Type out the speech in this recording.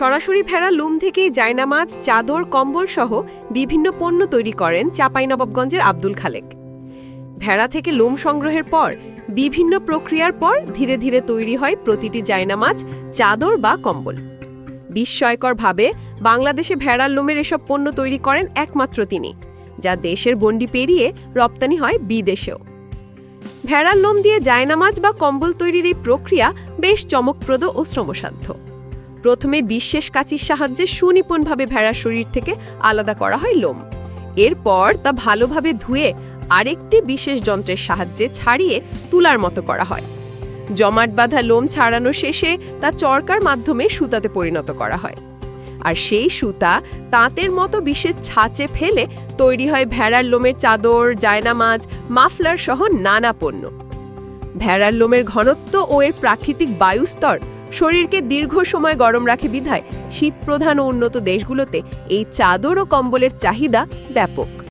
সরাসরি ভেড়া লুম থেকেই জায়নামাজ চাদর, কম্বল সহ বিভিন্ন পণ্য তৈরি করেন চাঁপাইনবাবগঞ্জের আব্দুল খালেক। ভেড়া থেকে লোম সংগ্রহের পর, বিভিন্ন প্রক্রিয়ার পর ধীরে ধীরে তৈরি হয় প্রতিটি জায়নামাজ চাদর বা কম্বল। বিস্ময়করভাবে, বাংলাদেশে ভেড়ার লোমের এসব পণ্য তৈরি করেন একমাত্র তিনি, যা দেশের গণ্ডি পেরিয়ে রপ্তানি হয় বিদেশেও। ভেড়ার লোম দিয়ে জায়নামাজ বা কম্বল তৈরির এই প্রক্রিয়া বেশ চমকপ্রদ ও শ্রমসাধ্য। প্রথমে বিশেষ কাঁচির সাহায্যে সুনিপুণভাবে ভেড়ার শরীর থেকে আলাদা করা হয় লোম। এরপর তা ভালোভাবে ধুয়ে আরেকটি বিশেষ যন্ত্রের সাহায্যে ছাড়িয়ে তুলার মতো করা হয়। জমাট বাঁধা লোম ছাড়ানো শেষে তা চরকার মাধ্যমে সুতাতে পরিণত করা হয়। আর সেই সুতা তাঁতের মতো বিশেষ ছাঁচে ফেলে তৈরি হয় ভেড়ার লোমের চাদর জায়নামাজ মাফলার সহ নানা পণ্য। ভেড়ার লোমের ঘনত্ব ও এর প্রাকৃতিক বায়ুস্তর শরীরকে দীর্ঘ সময় গরম রাখে বিধায় শীতপ্রধান ও উন্নত দেশগুলোতে এই চাদর ও কম্বলের চাহিদা ব্যাপক।